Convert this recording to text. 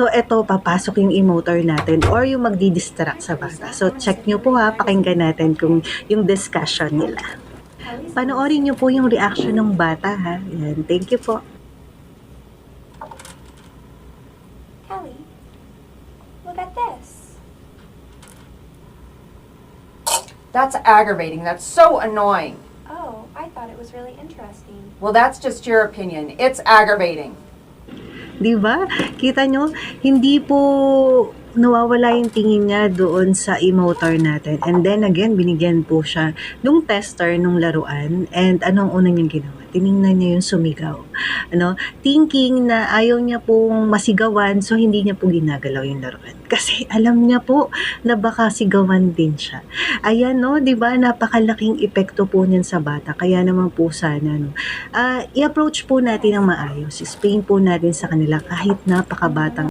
So, eto, papasok yung emotor natin or yung magdi-distract sa bata. So, check nyo po ha, pakinggan natin kung yung discussion nila. Panoorin nyo po yung reaction ng bata ha. Yan, thank you po. Kelly, look at this. That's aggravating. That's so annoying. Oh, I thought it was really interesting. Well, that's just your opinion. It's aggravating. Di ba? Kita nyo, hindi po nawawala yung tingin niya doon sa emotor natin. And then again, binigyan po siya nung tester nung laruan. And anong una niyang ginawa? Tiningnan niya yung sumigaw. Ano? Thinking na ayaw niya pong masigawan, so hindi niya po ginagalaw yung laruan. Kasi alam niya po na baka sigawan din siya. Ayan no, 'di ba? Napakalaking epekto po niyan sa bata. Kaya naman po sana no. ah, i-approach po natin ng maayos. Explain po natin sa kanila kahit napakabatang